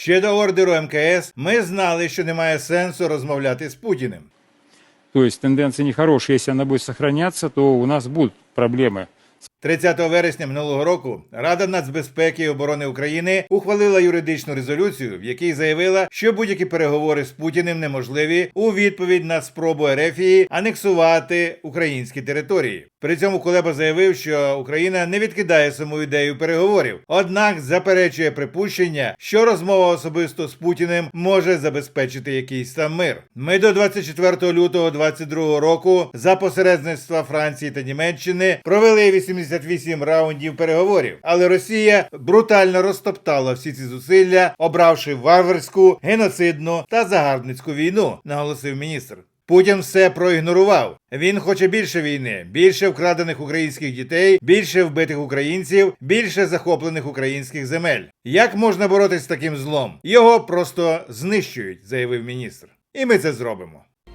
Ще до ордеру МКС ми знали, що немає сенсу розмовляти з Путіним. Тобто есть тенденция якщо вона буде будет то у нас будуть проблеми проблемы 30 вересня минулого року Рада нацбезпеки і оборони України ухвалила юридичну резолюцію, в якій заявила, що будь-які переговори з Путіним неможливі у відповідь на спробу Ерефії анексувати українські території. При цьому Кулеба заявив, що Україна не відкидає саму ідею переговорів, однак заперечує припущення, що розмова особисто з Путіним може забезпечити якийсь там мир. Ми до 24 лютого 2022 року за посередництва Франції та Німеччини провели 88 раундів переговорів, але Росія брутально розтоптала всі ці зусилля, обравши варварську, геноцидну та загарбницьку війну, наголосив міністр. Путін все проігнорував. Він хоче більше війни, більше вкрадених українських дітей, більше вбитих українців, більше захоплених українських земель. Як можна боротися з таким злом? Його просто знищують, заявив міністр. І ми це зробимо.